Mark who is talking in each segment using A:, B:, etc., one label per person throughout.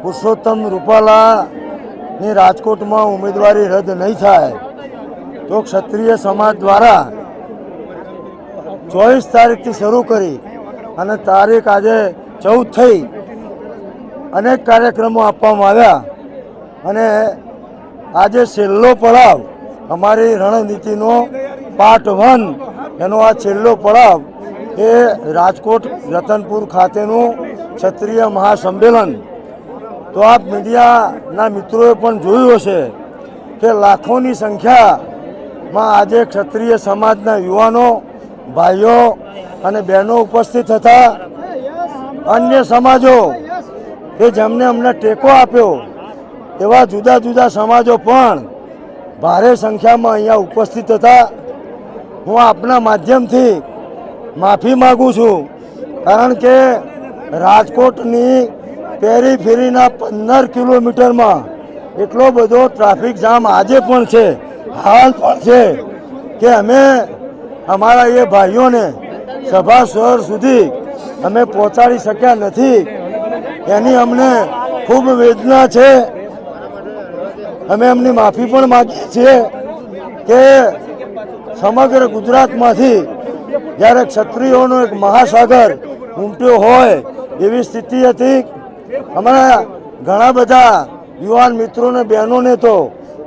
A: પુરુષોત્તમ રૂપાલાની રાજકોટમાં ઉમેદવારી રદ નહીં થાય, તો ક્ષત્રિય સમાજ દ્વારા ચોવીસ તારીખથી શરૂ કરી અને તારીખ આજે ચૌદ થઈ અનેક કાર્યક્રમો આપવામાં આવ્યા. અને આજે છેલ્લો પડાવ અમારી રણનીતિનો પાર્ટ વન એનો આ છેલ્લો પડાવ એ રાજકોટ રતનપુર ખાતેનું ક્ષત્રિય મહાસંમેલન તો આપ મીડિયાના મિત્રોએ પણ જોયું હશે કે લાખોની સંખ્યામાં આજે ક્ષત્રિય સમાજના યુવાનો, ભાઈઓ અને બહેનો ઉપસ્થિત હતા. અન્ય સમાજો કે જેમને અમને ટેકો આપ્યો, એવા જુદા જુદા સમાજો પણ ભારે સંખ્યામાં અહીંયા ઉપસ્થિત હતા. હું આપના માધ્યમથી માફી માગું છું, કારણ કે રાજકોટની પેરી ફેરીના પંદર કિલોમીટરમાં એટલો બધો ટ્રાફિક જામ આજે પણ છે, હાલ પણ છે કે અમે અમારા એ ભાઈઓને સભા શહેર સુધી અમે પહોંચાડી શક્યા નથી. એની અમને ખૂબ વેદના છે. અમે એમની માફી પણ માગીએ છીએ કે સમગ્ર ગુજરાતમાંથી જ્યારે ક્ષત્રિયોનો એક મહાસાગર ઉમટ્યો હોય એવી સ્થિતિ હતી. અમારા ઘણા બધા યુવાન મિત્રોને બહેનોને તો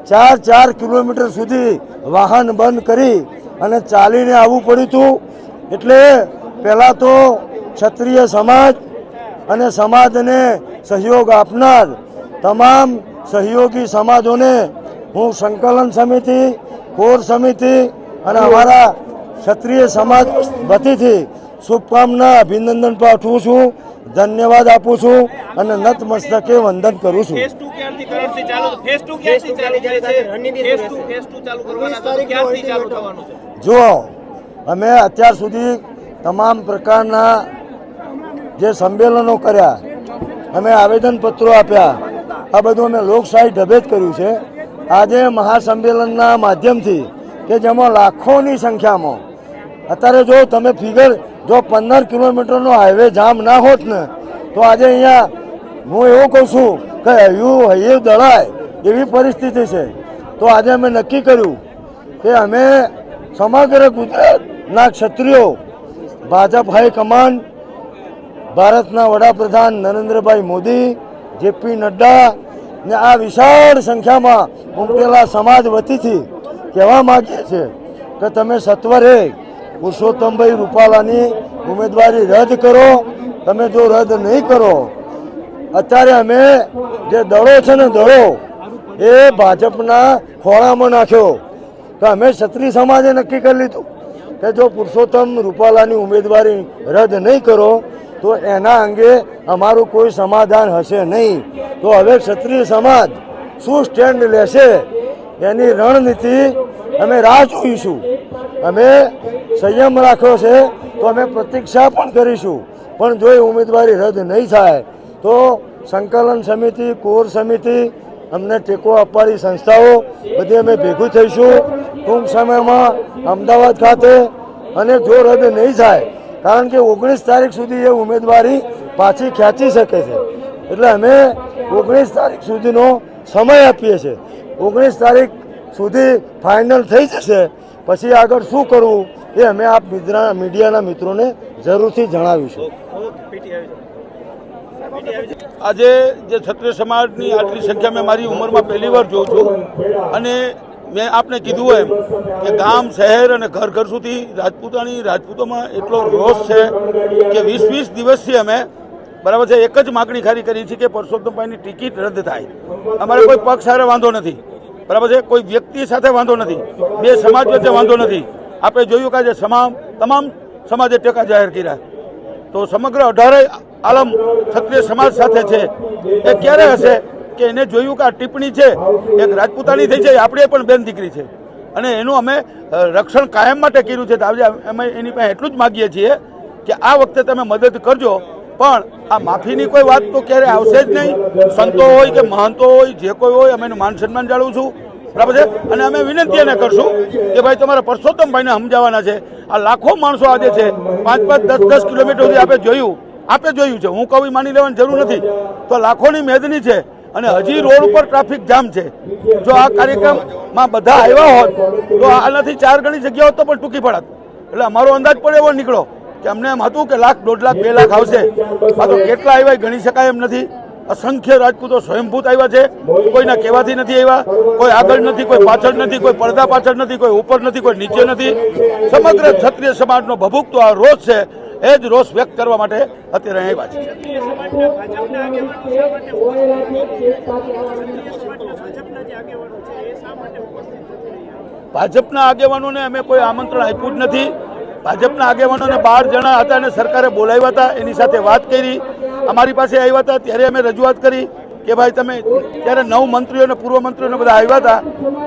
A: ચાર ચાર કિલોમીટર સુધી વાહન બંધ કરી અને ચાલીને આવવું પડ્યું હતું. એટલે પહેલાં તો ક્ષત્રિય સમાજ અને સમાજને સહયોગ આપનાર તમામ સહયોગી સમાજોને હું સંકલન સમિતિ, કોર સમિતિ અને અમારા ક્ષત્રિય સમાજ વતીથી શુભકામના, અભિનંદન પાઠવું છું. ધન્યવાદ આપું છું અને નતમસ્તકે વંદન કરું છું.
B: ફેઝ ટુ ક્યારથી કરંટથી ચાલુ ફેઝ ટુ ક્યારથી ચાલુ થાય છે? ફેઝ ટુ ફેઝ ટુ ચાલુ કરવાના હતા તો ક્યારથી ચાલુ થવાનું છે?
A: જુઓ અમે અત્યાર સુધી તમામ પ્રકારના જે સંમેલનો કર્યા અમે આવેદનપત્રો આપ્યા આ બધું અમે લોકશાહી ઢબે જ કર્યું છે. આજે મહાસંમેલનના માધ્યમથી કે જેમાં લાખોની સંખ્યામાં અત્યારે જો તમે ફિગર જો પંદર કિલોમીટરનો હાઈવે જામ ના હોત ને, તો આજે અહીંયા હું એવું કહું છું કે હૈયું હૈયું દળાય એવી પરિસ્થિતિ છે. તો આજે અમે નક્કી કર્યું કે અમે સમગ્ર ગુજરાતના ક્ષત્રિયો, ભાજપ હાઈકમાન્ડ ભારતના વડાપ્રધાન નરેન્દ્રભાઈ મોદી જેપી નડ્ડા ને આ વિશાળ સંખ્યામાં ઉમટેલા સમાજ વતીથી કહેવા માગીએ છીએ કે તમે સત્વરે પુરુષોત્તમભાઈ રૂપાલાની ઉમેદવારી રદ કરો. તમે જો રદ નહીં કરો, અત્યારે અમે જે દળો છે ને દળો, એ ભાજપના ખોળામાં નાખ્યો. તો અમે ક્ષત્રિય સમાજે નક્કી કરી લીધું કે જો પુરુષોત્તમ રૂપાલાની ઉમેદવારી રદ નહીં કરો, તો એના અંગે અમારું કોઈ સમાધાન હશે નહીં. તો હવે ક્ષત્રિય સમાજ શું સ્ટેન્ડ લેશે? એની રણનીતિ અમે રાહ જોઈશું. અમે સંયમ રાખ્યો છે, તો અમે પ્રતીક્ષા પણ કરીશું. પણ જો એ ઉમેદવારી રદ નહીં થાય, તો સંકલન સમિતિ, કોર સમિતિ, અમને ટેકો આપવાની સંસ્થાઓ બધી અમે ભેગું થઈશું. ટૂંક સમયમાં અમદાવાદ ખાતે, અને જો રદ નહીં થાય, કારણ કે ઓગણીસ તારીખ સુધી એ ઉમેદવારી પાછી ખેંચી શકે છે. એટલે અમે ઓગણીસ તારીખ સુધીનો સમય આપીએ છીએ. ઓગણીસ તારીખ સુધી ફાઇનલ થઈ જશે. પછી આગળ શું કરવું? એ અમે મિત્રા મીડિયાના મિત્રોને જરૂરથી જણાવીશું
C: આજે જે ક્ષત્રિય સમાજની આટલી સંખ્યા મેં મારી ઉંમરમાં પહેલી વાર જોઉં છું અને મેં આપને કીધું એમ કે ગામ, શહેર અને ઘર ઘર સુધી રાજપૂતાણી રાજપૂતોમાં એટલો રોષ છે કે વીસ વીસ દિવસથી અમે, બરાબર છે, એક જ માગણી ખારી કરી છે કે પરસોત્તમભાઈની ટિકિટ રદ થાય. અમારે કોઈ પક્ષ સાથે વાંધો નથી. બરાબર છે, કોઈ વ્યક્તિ સાથે વાંધો નથી. બે સમાજ વચ્ચે વાંધો નથી. આપણે જોયું કે આજે તમામ તમામ સમાજે ટેકા જાહેર કર્યા. તો સમગ્ર અઢારે આલમ ક્ષત્રિય સમાજ સાથે છે. એ ક્યારે હશે? કે એને જોયું કે આ ટિપ્પણી છે, એક રાજપૂતાની થઈ છે આપણે પણ બેન દીકરી છે. અને એનું અમે રક્ષણ કાયમ માટે કર્યું છે. તો આજે અમે એની પાસે એટલું જ માગીએ છીએ કે આ વખતે તમે મદદ કરજો. પણ આ માફીની કોઈ વાત તો ક્યારે આવશે જ નહીં. સંતો હોય કે મહંતો હોય, જે કોઈ હોય, અમે એનું માન સન્માન જાળવું છું. બરાબર છે? અને અમે વિનંતી એને કરશું કે ભાઈ તમારા પરસોત્તમભાઈને સમજાવવાના છે. આ લાખો માણસો આજે છે. પાંચ પાંચ દસ દસ કિલોમીટર સુધી આપણે જોયું. આપે જોયું છે. હું કહું માની લેવાની જરૂર નથી. તો લાખોની મેદની છે અને હજી રોડ ઉપર ટ્રાફિક જામ છે. જો આ કાર્યક્રમમાં બધા આવ્યા હોત, તો આનાથી ચાર ગણી જગ્યાઓ તો પણ ટૂંકી પડત. એટલે અમારો અંદાજ પણ એવો નીકળો કે અમને એમ હતું કે લાખ, દોઢ લાખ, બે લાખ આવશે. આ તો કેટલા આવ્યા ગણી શકાય એમ નથી. અસંખ્ય રાજપૂતો સ્વયંભૂત આવ્યા છે. કોઈના કહેવાથી નથી આવ્યા. કોઈ આગળ નથી, કોઈ પાછળ નથી, કોઈ પડદા પાછળ નથી, કોઈ ઉપર નથી, કોઈ નીચે નથી. સમગ્ર ક્ષત્રિય સમાજનો ભભૂક તો આ રોષ છે. એ જ રોષ વ્યક્ત કરવા માટે અત્યારે આવ્યા છે. ભાજપના આગેવાનોને અમે કોઈ આમંત્રણ આપ્યું જ નથી. ભાજપના આગેવાનોને બાર જણા હતા અને સરકારે બોલાવ્યા હતા. એની સાથે વાત કરી. અમારી પાસે આવ્યા હતા, ત્યારે અમે રજૂઆત કરી કે ભાઈ તમે ત્યારે નવ મંત્રીઓ અને પૂર્વ મંત્રીઓને બધા આવ્યા હતા,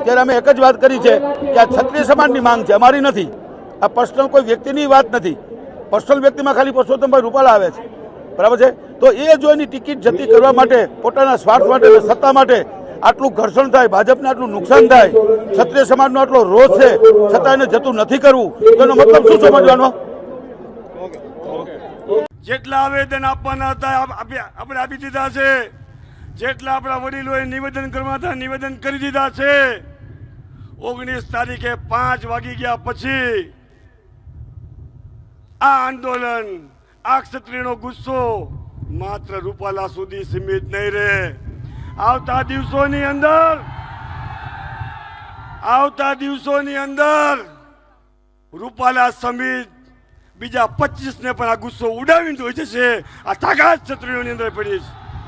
C: ત્યારે અમે એક જ વાત કરી છે કે આ ક્ષત્રિય સમાજની માંગ છે, અમારી નથી. આ પર્સનલ કોઈ વ્યક્તિની વાત નથી. પર્સનલ વ્યક્તિમાં ખાલી પરસોત્તમભાઈ રૂપાલા આવે છે. બરાબર છે? તો એ જો એની ટિકિટ જતી કરવા માટે, પોતાના સ્વાર્થ માટે સત્તા માટે આટલું ઘર્ષણ થાય, ભાજપને આટલું નુકસાન થાય, ક્ષત્રિય સમાજનો આટલો રોષ છે, છતાં એને જતું નથી કરવું, તો એનો મતલબ શું સમજવાનો?
D: જેટલા આવેદન આપવાના હતા, આપી- આપણે આપી દીધા છે. જેટલા આપણા વડીલોએ નિવેદન કરવા હતા, નિવેદન કરી દીધા છે. ઓગણીસ તારીખે પાંચ વાગી ગયા પછી આ આંદોલન આ ક્ષત્રિયનો ગુસ્સો માત્ર રૂપાલા સુધી સીમિત નહીં રહે. આવતા દિવસોની અંદર, આવતા દિવસોની અંદર રૂપાલા સમિત બીજા પચીસ ને પણ આ ગુસ્સો ઉડાવીને જોઈ જશે આ તાકાત છત્રીઓની અંદર પડી છે.